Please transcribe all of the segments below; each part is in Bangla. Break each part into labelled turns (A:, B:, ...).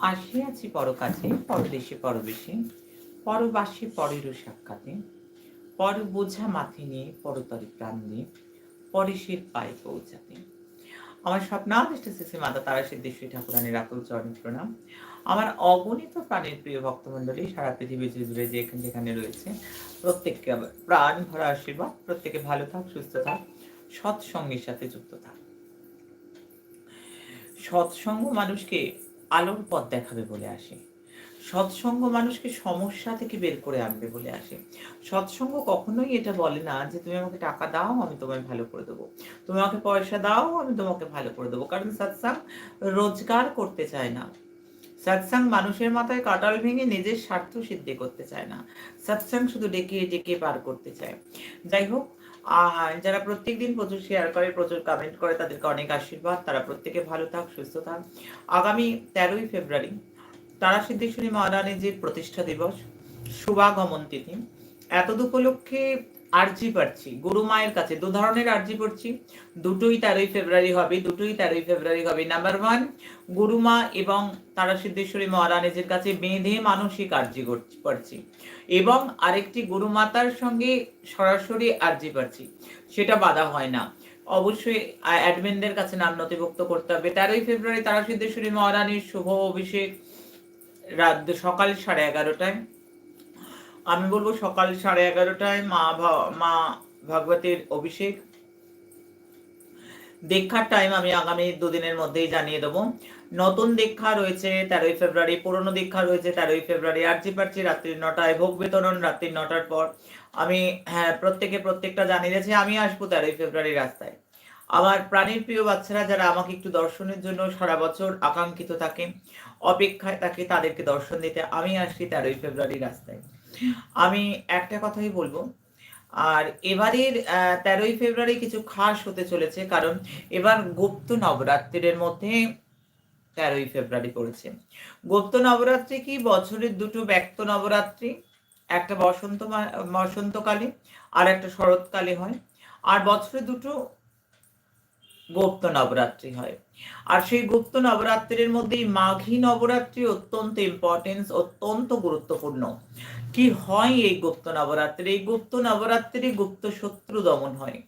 A: আসিয়াছি পরকাছে, পরদেশে পরবেশে, পরবাসী পরেরও সাক্ষাতে, পর বোঝা মাথে নিয়ে, পরতরে প্রাণ দিয়ে পরেশের পায়ে পৌঁছাতে। আমার স্বপ্নাদিষ্ট শ্রী মাতা তারা সিদ্ধেশ্বরী ঠাকুরানীর আকুল চরণ প্রণাম। আমার অগণিত প্রাণের প্রিয় ভক্তমণ্ডলী, সারা পৃথিবী জুড়ে যে এখানে যেখানে রয়েছে, প্রত্যেককে প্রাণ ভরা আশীর্বাদ, প্রত্যেকে ভালো থাক, সুস্থ থাক, সৎসঙ্গের সাথে যুক্ত থাক। সৎসঙ্গ মানুষকে আলোর পথ দেখাবে বলে আসে। সৎসঙ্গ মানুষকে সমস্যা থেকে বের করে আনবে বলে আসে। সৎসঙ্গ কখনোই এটা বলে না যে, তুমি আমাকে টাকা দাও, আমি তোমায় ভালো করে দেবো। তুমি আমাকে পয়সা দাও, আমি তোমাকে ভালো করে দেবো। কারণ সৎসাং রোজগার করতে চায় না। সৎসাং মানুষের মাথায় কাটাল ভেঙে নিজের স্বার্থ সিদ্ধি করতে চায় না। সৎসাং শুধু ডেকে ডেকে পার করতে চায়। যাই হোক আহ, যারা প্রত্যেক দিন প্রচুর শেয়ার করে প্রচুর কমেন্ট করে তাদেরকে অনেক আশীর্বাদ। তারা প্রত্যেকে ভালো থাক সুস্থ থাক। আগামী তেরোই ফেব্রুয়ারি তারা সিদ্ধেশ্বরী মহারানীজির প্রতিষ্ঠা দিবস শুভাগমন তিথি। এতদ উপলক্ষে আর্জি পাচ্ছি গুরু মায়ের কাছে, দু ধরনের আর্জি পড়ছি। দুটোই তেরোই ফেব্রুয়ারি হবে, দুটোই তেরোই ফেব্রুয়ারি হবে। নাম্বার ওয়ান গুরুমা এবং তারা সিদ্ধেশ্বরী মহারানীজির কাছে বেঁধে মানসিক আর্জি করছি- এবং আরেকটি গুরুমাতার সঙ্গে সরাসরি আর্জি পাচ্ছি সেটা বাধা হয় না। অবশ্যই অ্যাডমিনদের কাছে নাম নথিভুক্ত করতে হবে। তেরোই ফেব্রুয়ারি তারা সিদ্ধেশ্বরী মহারানীর শুভ অভিষেক রাত সকাল সাড়ে এগারোটায়। আমি বলব সকাল সাড়ে এগারোটায় মা মা ভাগবতের অভিষেক। দীক্ষার টাইম আমি আগামী দুদিনের মধ্যেই জানিয়ে দেবো। নতুন দীক্ষা রয়েছে তেরোই ফেব্রুয়ারি, পুরনো দীক্ষা রয়েছে তেরোই ফেব্রুয়ারি, আর্জি পাচ্ছি রাত্রি নটায়, ভোগ বিতরণ রাত্রি নটার পর। আমি হ্যাঁ প্রত্যেকে প্রত্যেকটা জানিয়ে দিয়েছি, আমি আসব তেরোই ফেব্রুয়ারি রাস্তায়। আমার প্রাণীর প্রিয় বাচ্চারা যারা আমাকে একটু দর্শনের জন্য সারা বছর আকাঙ্ক্ষিত থাকে, অপেক্ষায় থাকে, তাদেরকে দর্শন দিতে আমি আসছি তেরোই ফেব্রুয়ারি রাস্তায়। আমি একটা কথাই বলব। আর এবারের তেরোই ফেব্রুয়ারি কিছু খাস হতে চলেছে, কারণ এবার গুপ্ত নবরাত্রির মধ্যে তেরোই ফেব্রুয়ারি পড়েছে। গুপ্ত নবরাত্রি কি? বছরের দুটো ব্যক্ত নবরাত্রি, একটা বসন্ত বসন্তকালে আর একটা শরৎকালে হয়। আর বছরে দুটো গুপ্ত নবরাত্রি হয়। আর সেই গুপ্ত নবরাত্রির মধ্যেই মাঘী নবরাত্রি অত্যন্ত ইম্পর্টেন্স অত্যন্ত গুরুত্বপূর্ণ। কি হয় এই গুপ্ত নবরাত্রি? এই গুপ্ত নবরাত্রি গুপ্ত শত্রু দমন হয়।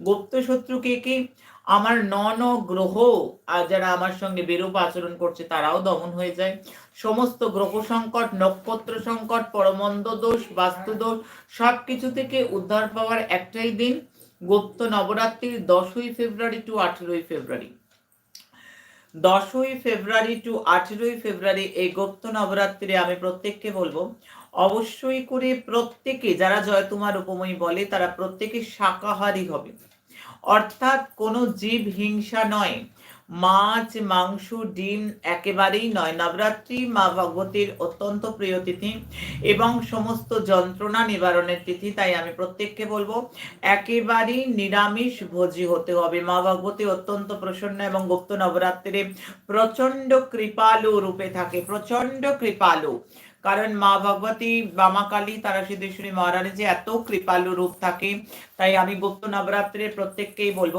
A: গুপ্ত শত্রু কে কে? আমার ন ন গ্রহ, আর যারা আমার সঙ্গে বিরূপ আচরণ করছে তারাও দমন হয়ে যায়। সমস্ত গ্রহ সংকট, নক্ষত্র সংকট পরমন্দ দোষ বাস্তু দোষ সব কিছু থেকে উদ্ধার পাওয়ার একটাই দিন। গুপ্ত নবরাত্রির দশই ফেব্রুয়ারি টু আঠেরোই ফেব্রুয়ারি। দশই ফেব্রুয়ারি টু আঠেরোই ফেব্রুয়ারি এই গুপ্ত নবরাত্রিরে আমি প্রত্যেককে বলব, অবশ্যই করে প্রত্যেকে, যারা জয় তোমার উপময়ী বলে, তারা প্রত্যেকে শাকাহারী হবে। অর্থাৎ কোনো জীব হিংসা নয়। মাছ, মাংস, ডিম একেবারেই নয়। নবরাত্রি মা ভগবতীর অত্যন্ত প্রিয় তিথি এবং সমস্ত যন্ত্রণা নিবারণের তিথি, তাই আমি প্রত্যেককে বলব, একেবারেই নিরামিষ ভোজি হতে হবে। মা ভগবতী অত্যন্ত প্রসন্ন এবং গুপ্ত নবরাত্রিরে প্রচণ্ড কৃপালু রূপে থাকে। প্রচণ্ড কৃপালু। কারণ মা ভগবতী, বামা কালী, তারা সিদ্ধেশ্বরী মহারানী যে এত কৃপালু রূপ থাকে, তাই আমি গুপ্ত নবরাত্রির প্রত্যেককেই বলব,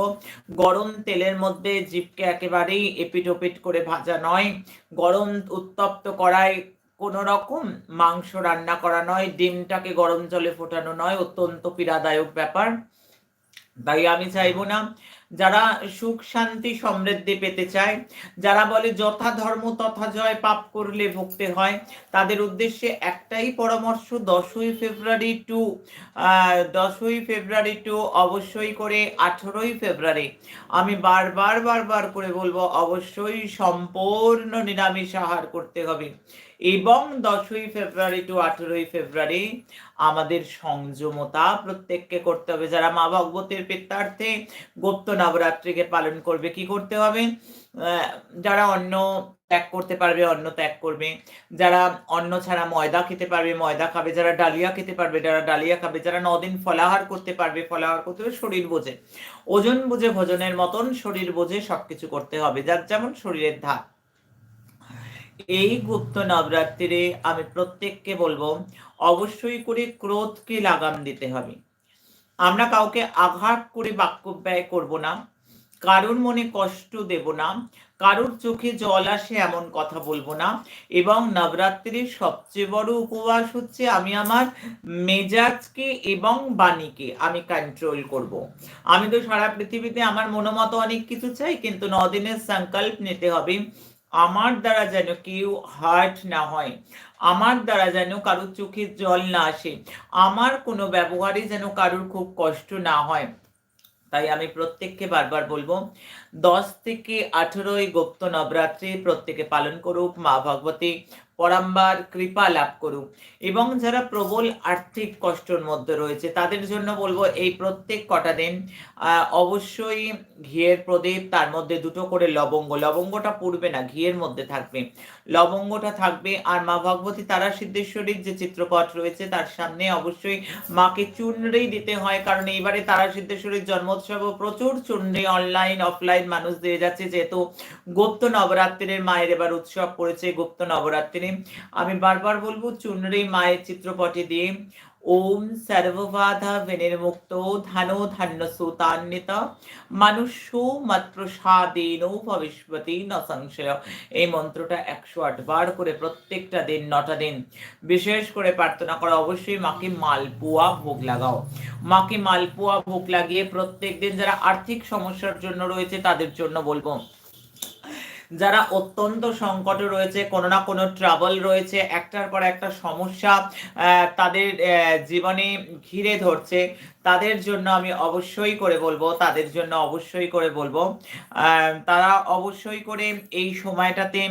A: গরম তেলের মধ্যে জীবকে একেবারেই এপিট ওপিট করে ভাজা নয়, গরম উত্তপ্ত করায় কোনো রকম মাংস রান্না করা নয়, ডিমটাকে গরম জলে ফোটানো নয়, অত্যন্ত পীড়াদায়ক ব্যাপার। তাই আমি চাইব না যারা সুখ, শান্তি, সমৃদ্ধি পেতে চায়, যারা বলে যথা ধর্ম, তথা জয় পাপ করলে ভুগতে হয়, তাদের উদ্দেশ্যে একটাই পরামর্শ, দশই ফেব্রুয়ারি টু দশই ফেব্রুয়ারি টু, অবশ্যই করে আঠেরোই ফেব্রুয়ারি। আমি বারবার বারবার করে বলব, অবশ্যই সম্পূর্ণ নিরামিষ আহার করতে হবে। এবং দশই ফেব্রুয়ারি টু আঠেরোই ফেব্রুয়ারি আমাদের সংযমতা প্রত্যেককে করতে হবে। যারা মা ভগবতীর পিত্তার্থে গুপ্ত নবরাত্রিকে পালন করবে, কি করতে হবে? যারা অন্ন ত্যাগ করতে পারবে, অন্ন ত্যাগ করবে। যারা অন্ন ছাড়া ময়দা খেতে পারবে, ময়দা খাবে। যারা ডালিয়া খেতে পারবে, যারা ডালিয়া খাবে। যারা নদিন ফলাহার করতে পারবে, ফলাহার করতে হবে, শরীর বোঝে। ওজন বুঝে, ভোজনের মতন শরীর বোঝে, সবকিছু করতে হবে। যার যেমন শরীরের ধাপ এই গুপ্ত নবরাত্রিরে আমি প্রত্যেককে বলব, অবশ্যই করে ক্রোধকে লাগাম দিতে হবে আমরা কাউকে আঘাত করে বাক্য ব্যয় করব না, কারুর মনে কষ্ট দেব না, কারুর চোখে জল আসে এমন কথা বলব না, এবং নবরাত্রির সবচেয়ে বড় উপবাস হচ্ছে আমি আমার মেজাজকে এবং বাণীকে আমি কন্ট্রোল করব। আমি তো সারা পৃথিবীতে আমার মনোমতো অনেক কিছু চাই, কিন্তু নদিনের সংকল্প নিতে হবে আমার দ্বারা যেন কেউ হার্ট না হয়, আমার দ্বারা যেন কারুর চোখে জল না আসে, আমার কোনো ব্যবহারে যেন কারোর খুব কষ্ট না হয়। তাই আমি প্রত্যেককে বারবার বলব, দশ থেকে আঠেরোই গুপ্ত নবরাত্রি প্রত্যেকে পালন করুক মা ভগবতী। পরাম্বার কৃপা লাভ করুক। এবং যারা প্রবল আর্থিক কষ্টর মধ্যে রয়েছে, তাদের জন্য বলব এই প্রত্যেক কটা দিন অবশ্যই ঘিয়ের প্রদীপ, তার মধ্যে দুটো করে লবঙ্গ। লবঙ্গটা পড়বে না, ঘিয়ের মধ্যে থাকবে। লবঙ্গটা থাকবে আর মা ভগবতী তারা সিদ্ধেশ্বরীর যে চিত্রপট রয়েছে, তার সামনে অবশ্যই মাকে চুনড়েই দিতে হয়, কারণ এইবারে তারা সিদ্ধেশ্বরীর জন্মোৎসব প্রচুর চুনড়ে অনলাইন অফলাইন মানুষ দিয়ে যাচ্ছে। যেহেতু গুপ্ত নবরাত্রির মায়ের এবার উৎসব পড়েছে, গুপ্ত নবরাত্রি আমি বারবার বলব, চুনরি মায়ের চিত্রপটে দিয়ে ওম সর্ববাধা বিনির্মুক্ত ধানো ধান্য সুতান্বিত। মানুষ্য মাত্র সাদিন ভবিষ্যতি ন সংশয়। এই মন্ত্রটা একশো আট বার করে প্রত্যেকটা দিন, নটা দিন বিশেষ করে প্রার্থনা করা। অবশ্যই মাকে মালপুয়া ভোগ লাগাও। মাকে মালপুয়া ভোগ লাগিয়ে প্রত্যেক দিন যারা আর্থিক সমস্যার জন্য রয়েছে, তাদের জন্য বলব যারা অত্যন্ত সংকটে রয়েছে, কোনো না কোনো ট্রাবল রয়েছে, একটার পর একটা সমস্যা তাদের জীবনে ঘিরে ধরছে, তাদের জন্য আমি অবশ্যই করে বলব, তাদের জন্য অবশ্যই করে বলব তারা অবশ্যই করে এই সময়টাতে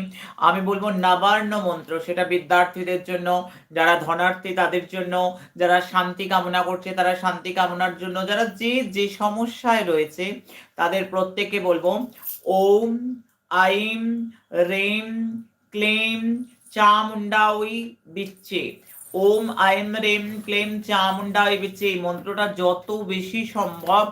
A: আমি বলব নবার্ণ মন্ত্র, সেটা বিদ্যার্থীদের জন্য, যারা ধনার্থী তাদের জন্য, যারা শান্তি কামনা করছে তারা শান্তি কামনার জন্য, যারা যে যে সমস্যায় রয়েছে, তাদের প্রত্যেকে বলব, ওম আইম রেম ক্লেম চামুন্ডাউই বিচ্ছে ওম আইম রেম ক্লেম চামুন্ডাউই বিচ্ছে এই মন্ত্রটা যত বেশি সম্ভব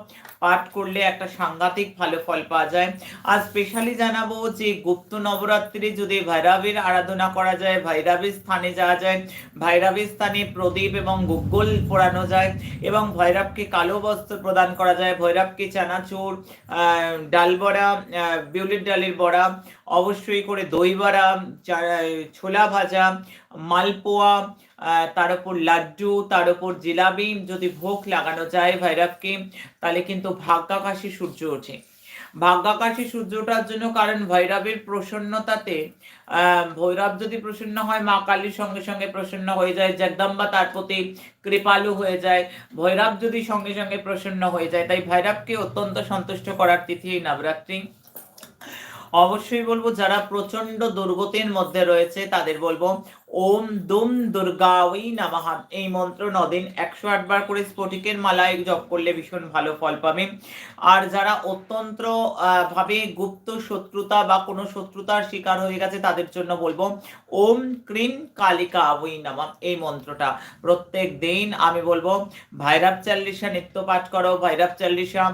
A: পাঠ করলে একটা সাংঘাতিক ভালো ফল পাওয়া যায়। আর স্পেশালি জানাব যে গুপ্ত নবরাত্রি যদি ভৈরবের আরাধনা করা যায়, ভৈরবের স্থানে যাওয়া যায়, ভৈরবের স্থানে প্রদীপ এবং গুগল পোড়ানো যায় এবং ভৈরবকে কালো বস্ত্র প্রদান করা যায়, ভৈরবকে চানাচুর ডাল বড়া বিউলির ডালের বড়া, অবশ্যই করে দই বড়া ছোলা ভাজা, মালপোয়া তার উপর লাড্ডু, তার উপর জিলাবি যদি ভোগ লাগানো যায় ভৈরবকে, তাহলে কিন্তু ভাগ্যাকাশী সূর্য ওঠে। ভাগ্যাকাশী সূর্য ওঠার জন্য কারণ ভৈরবের প্রসন্নতাতে ভৈরব যদি প্রসন্ন হয়, মা কালীর সঙ্গে সঙ্গে প্রসন্ন হয়ে যায়, জগদম্বা তার প্রতি কৃপালু হয়ে যায়, ভৈরব যদি সঙ্গে সঙ্গে প্রসন্ন হয়ে যায়, তাই ভৈরবকে অত্যন্ত সন্তুষ্ট করার তিথি এই নবরাত্রি। অবশ্যই বলব, যারা প্রচণ্ড দুর্গতির মধ্যে রয়েছে, তাদের বলব ওম দুম দুর্গাওই নামাহা এই মন্ত্র নদিন একশো আটবার করে স্ফটিকের মালায় জপ করলে ভীষণ ভালো ফল পাবে। আর যারা অত্যন্ত ভাবে গুপ্ত শত্রুতা বা কোনো শত্রুতার শিকার হয়ে গেছে তাদের জন্য বলব, ওম ক্রিম কালিকা ওই নামা। এই মন্ত্রটা প্রত্যেক দিন আমি বলব, ভৈরব চাল্লিশা নিত্য পাঠ করো, ভৈরব চাল্লিশা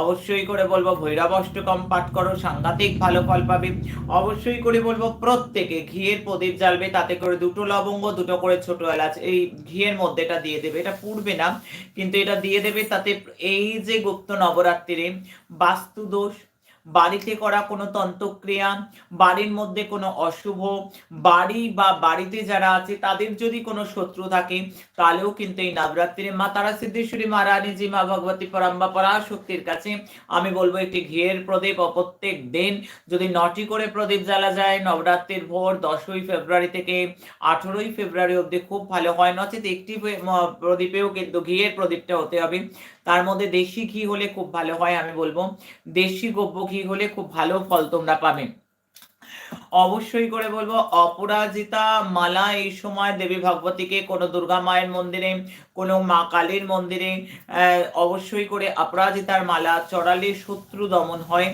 A: অবশ্যই করে বলব, ভৈরব অষ্টকম পাঠ করো, সাংঘাতিক ভালো ফল পাবে। অবশ্যই করে বলব, প্রত্যেকে ঘিয়ের প্রদীপ জ্বালবে, তাতে করে দুটো লবঙ্গ, দুটো করে ছোট এলাচ, এই ঘিয়ের মধ্যে এটা দিয়ে দেবে। এটা পুড়বে না, কিন্তু এটা দিয়ে দেবে তাতে এই যে গুপ্ত নবরাত্রিরে বাস্তু দোষ বাড়িতে করা কোনো তন্ত্রক্রিয়া, বাড়ির মধ্যে কোনো অশুভ, বাড়ি বা বাড়িতে যারা আছে তাদের যদি কোনো শত্রু থাকে, তাহলেও কিন্তু এই নবরাত্রির মা তারা সিদ্ধেশ্বরী মা রানীজি মা ভগবতী পরাম্বা পরা শক্তির কাছে আমি বলব একটি ঘিয়ের প্রদীপ প্রত্যেক দিন যদি নটি করে প্রদীপ জ্বালা যায়, নবরাত্রির ভোর দশই ফেব্রুয়ারি থেকে আঠেরোই ফেব্রুয়ারি অব্দি খুব ভালো হয়। নচেত একটি প্রদীপেও কিন্তু ঘিয়ের প্রদীপটা হতে হবে। তার মধ্যে দেশি ঘি হলে খুব ভালো হয়, আমি বলব। দেশি গোব্য ঘি হলে খুব ভালো ফল তোমরা পাবে। অবশ্যই করে বলব, অপরাজিতা মালা এই সময় দেবী ভগবতীকে কোনো দুর্গা মায়ের মন্দিরে, কোনো মা কালীর মন্দিরে অবশ্যই করে অপরাজিতার মালা চড়ালে শত্রু দমন হয়।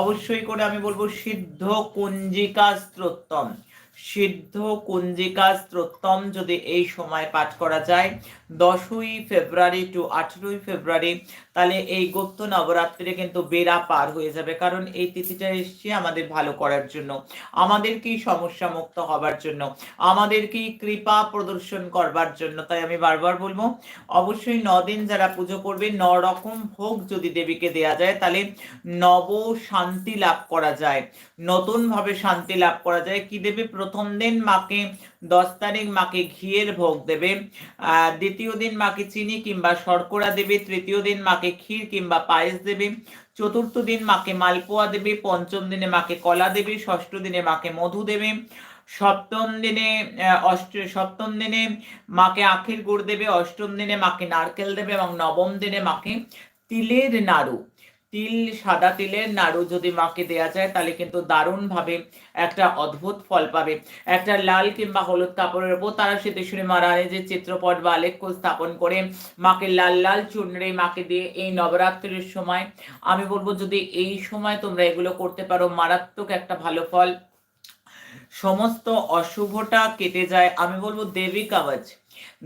A: অবশ্যই করে আমি বলব, সিদ্ধ কুঞ্জিকা স্ত্রোত্তম সিদ্ধ কুঞ্জিকা স্ত্রোত্তম যদি এই সময় পাঠ করা যায় দশই ফেব্রুয়ারি টু আঠেরোই ফেব্রুয়ারি তাহলে এই গুপ্ত নবরাত্রিরে কিন্তু বেড়া পার হয়ে যাবে। কারণ এই তিথিটা এসছে আমাদের ভালো করার জন্য। আমাদেরকেই সমস্যা মুক্ত হবার জন্য। আমাদেরকেই কৃপা প্রদর্শন করবার জন্য। তাই আমি বারবার বলব, অবশ্যই দিন যারা পুজো করবে ন রকম ভোগ যদি দেবীকে দেয়া যায়, তাহলে নব শান্তি লাভ করা যায়। নতুন ভাবে শান্তি লাভ করা যায়। কি দেবে? প্রথম দিন মাকে, দশ তারিখ মাকে ঘিয়ের ভোগ দেবে। দ্বিতীয় দিন মাকে চিনি কিংবা শর্করা দেবে। তৃতীয় দিন মাকে ক্ষীর কিংবা পায়েস দেবে, চতুর্থ দিন মাকে মালপোয়া দেবে, পঞ্চম দিনে মাকে কলা দেবে, ষষ্ঠ দিনে মাকে মধু দেবে, সপ্তম দিনে অষ্ট, সপ্তম দিনে মাকে আখের গুড় দেবে, অষ্টম দিনে মাকে নারকেল দেবে এবং নবম দিনে মাকে তিলের নাড়ু। তিল, সাদা তিলের নাড়ু যদি মাকে দেয়া যায়, তাহলে কিন্তু দারুণভাবে একটা অদ্ভুত ফল পাবে। একটা লাল কিংবা হলুদ কাপড়ের উপর তারা সিদ্ধেশ্বরী মহারানী যে চিত্রপট বা আলেখ্য স্থাপন করে মাকে লাল লাল চুনরে মাকে দিয়ে এই নবরাত্রির সময়, আমি বলব যদি এই সময় তোমরা এগুলো করতে পারো, মারাত্মক একটা ভালো ফল। সমস্ত অশুভটা কেটে যায়। আমি বলব দেবী কাবাজ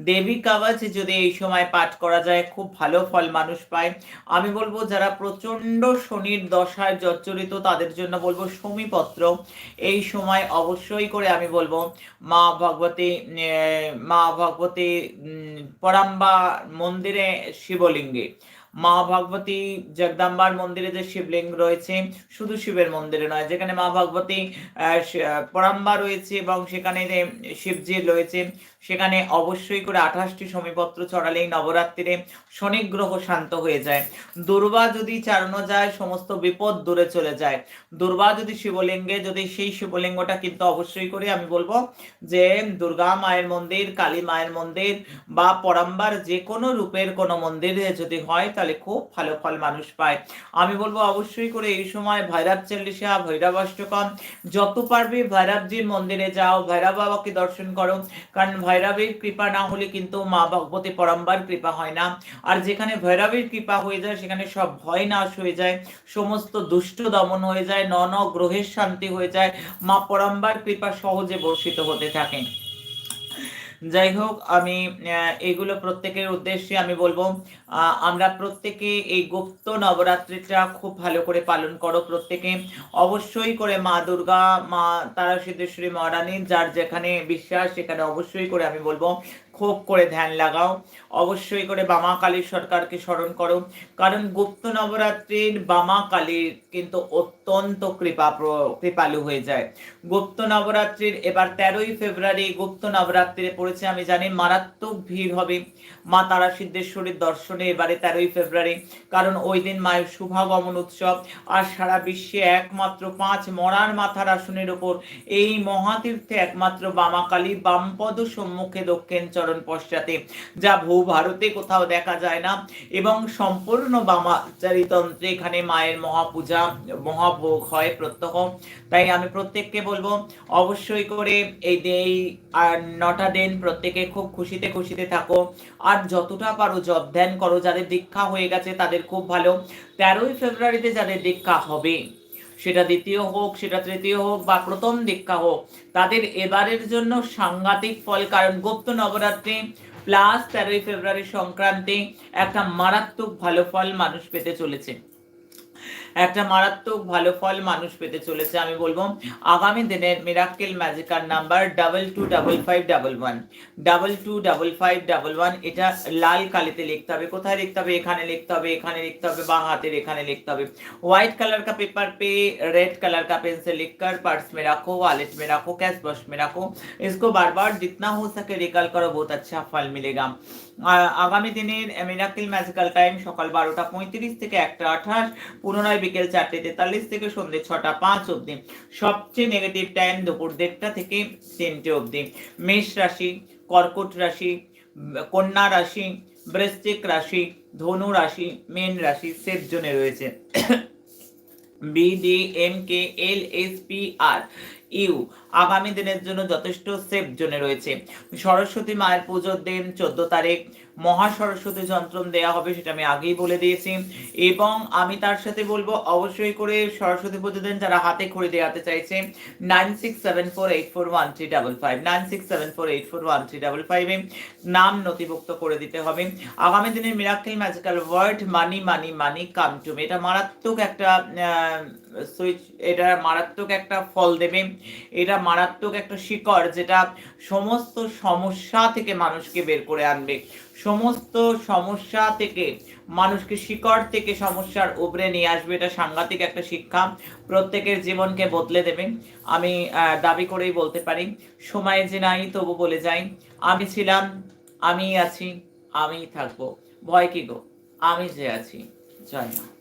A: দেবী কাবাজ যদি এই সময় পাঠ করা যায়, খুব ভালো ফল মানুষ পায়। আমি বলব, যারা প্রচণ্ড শনির দশায় জর্জরিত, তাদের জন্য বলব সমীপত্র এই সময় অবশ্যই করে আমি বলব, মা ভগবতী মা ভগবতী পরাম্বা মন্দিরে শিবলিঙ্গে। মা ভগবতী জগদাম্বার মন্দিরে যে শিবলিঙ্গ রয়েছে, শুধু শিবের মন্দিরে নয়, যেখানে মা ভগবতী পরাম্বা রয়েছে এবং সেখানে যে শিবজি রয়েছে, সেখানে অবশ্যই করে আঠাশটি সমীপত্র চড়ালেই নবরাত্রিরে শনি গ্রহ শান্ত হয়ে যায়। দুর্বা যদি চালানো যায়, সমস্ত বিপদ দূরে চলে যায়। দুর্বা যদি শিবলিঙ্গে, যদি সেই শিবলিঙ্গটা কিন্তু অবশ্যই করে আমি বলব যে দুর্গা মায়ের মন্দির, কালী মায়ের মন্দির বা পরাম্বার যে কোনো রূপের কোনো মন্দিরে যদি হয় তাহলে খুব ভালো ফল মানুষ পায়। আমি বলব অবশ্যই করে এই সময় ভৈরব চল্লিশা, ভৈরব অষ্টকম, যত পারবে ভৈরবজির মন্দিরে যাও, ভৈরব বাবাকে দর্শন করো। কারণ ভৈরবের কৃপা না হলে কিন্তু মা ভগবতী পরম্বার কৃপা হয় না। আর যেখানে ভৈরবের কৃপা হয়ে যায়, সেখানে সব ভয় নাশ হয়ে যায়, সমস্ত দুষ্ট দমন হয়ে যায় ন ন গ্রহের শান্তি হয়ে যায়, মা পরম্বার কৃপা সহজে বর্ষিত হতে থাকে। যাই হোক, আমি এগুলো প্রত্যেকের উদ্দেশ্যে আমি বলব আমরা প্রত্যেকে এই গুপ্ত নবরাত্রিটা খুব ভালো করে পালন করো প্রত্যেকে। অবশ্যই করে মা দুর্গা, মা তারা সিদ্ধেশ্বরী মহারানী, যার যেখানে বিশ্বাস, সেখানে অবশ্যই করে আমি বলব, খুব করে ধ্যান লাগাও। অবশ্যই করে বামা কালীর সরকারকে স্মরণ করো। কারণ গুপ্ত নবরাত্রির বামা কালীর কিন্তু অত্যন্ত কৃপা কৃপালু হয়ে যায়। গুপ্ত নবরাত্রির এবার তেরোই ফেব্রুয়ারি গুপ্ত নবরাত্রিরে পড়েছে, আমি জানি, মারাত্মক ভিড় হবে মা তারা সিদ্ধেশ্বরীর দর্শনে। এবারে তেরোই ফেব্রুয়ারি। কারণ ওই দিন মায়ের শুভাগমন উৎসব। আর সারা বিশ্বে একমাত্র পাঁচ মরার মাথার আসনের ওপর এই মহাতীর্থে একমাত্র বামাকালী বামপদ সম্মুখে দক্ষিণ চরণ পশ্চাতে, যা ভূ ভারতে কোথাও দেখা যায় না। এবং সম্পূর্ণ বামাচারিতন্ত্রে এখানে মায়ের মহাপূজা, মহাভোগ হয় প্রত্যহ। তাই আমি প্রত্যেককে বলব, অবশ্যই করে এই এই, আর নটা দিন প্রত্যেকে খুব খুশিতে খুশিতে থাকো। আর যতটা পারো জব ধ্যান করো। যাদের দীক্ষা হয়ে গেছে তাদের খুব ভালো। তেরোই ফেব্রুয়ারিতে যাদের দীক্ষা হবে, সেটা দ্বিতীয় হোক, সেটা তৃতীয় হোক বা প্রথম দীক্ষা হোক, তাদের এবারের জন্য সাংঘাতিক ফল। কারণ গুপ্ত নবরাত্রি প্লাস তেরোই ফেব্রুয়ারি সংক্রান্তি একটা মারাত্মক ভালো ফল মানুষ পেতে চলেছে। একটা মারাত্মক ভালো ফল মানুষ পেতে চলেছে আমি বলবো আগামী দিনের Mirakkel ম্যাজিকার number double two double five double one double two double five double one এটা লাল কালিতে লিখতে হবে কোথায় লিখতে হবে এখানে লিখতে হবে এখানে লিখতে হবে বা হাতের এখানে লিখতে হবে व्हाइट कलर का पेपर पे रेड कलर का पेन से लिखकर पर्स में रखो वॉलेट में रखो कैश बॉक्स में रखो इसको बार बार जितना हो सके रिकल करो बहुत अच्छा फल मिलेगा আগামী দিনের মিরাকেল ম্যাজিক্যাল টাইম সকাল বারোটা পঁয়ত্রিশ থেকে একটা আঠাশ, পুনরায় বিকেল চারটে তেতাল্লিশ থেকে সন্ধ্যে ছটা পাঁচ অবধি। সবচেয়ে নেগেটিভ টাইম দুপুর দেড়টা থেকে তিনটে অবধি। মেষ রাশি, কর্কট রাশি, কন্যা রাশি, বৃশ্চিক রাশি, ধনু রাশি, মেন রাশি সেফ জোনে রয়েছে। B D M K L S P R U. আগামী দিনের জন্য যথেষ্ট সেফ জোনে রয়েছে। সরস্বতী মায়ের পুজোর দিন চোদ্দ তারিখ। মহা সরস্বতী যন্ত্রম দেয়া হবে সেটা আমি আগেই বলে দিয়েছি। এবং আমি তার সাথে বলব অবশ্যই করে সরস্বতী পুজো দিন যারা হাতে খড়ি দেওয়াতে চাইছে nine six seven four eight four one three double five nine six seven four eight four one three double ফাইভে নাম নথিভুক্ত করে দিতে হবে। আগামী দিনের miracle magical word money money money come to এটা মারাত্মক একটা সুইচ এটা মারাত্মক একটা ফল দেবে। এটা মারাত্মক একটা শিকড় যেটা সমস্ত সমস্যা থেকে মানুষকে বের করে আনবে। সমস্ত সমস্যা থেকে মানুষকে শিকড় থেকে সমস্যার উবরে নিয়ে আসবে। এটা সাংঘাতিক একটা শিক্ষা। প্রত্যেকের জীবনকে বদলে দেবে। আমি দাবি করেই বলতে পারি, সময় যে নাই তবু বলে যাই, আমি ছিলাম আমি আছি আমি থাকব। ভয় কি গো? আমি যে আছি, জয় মা।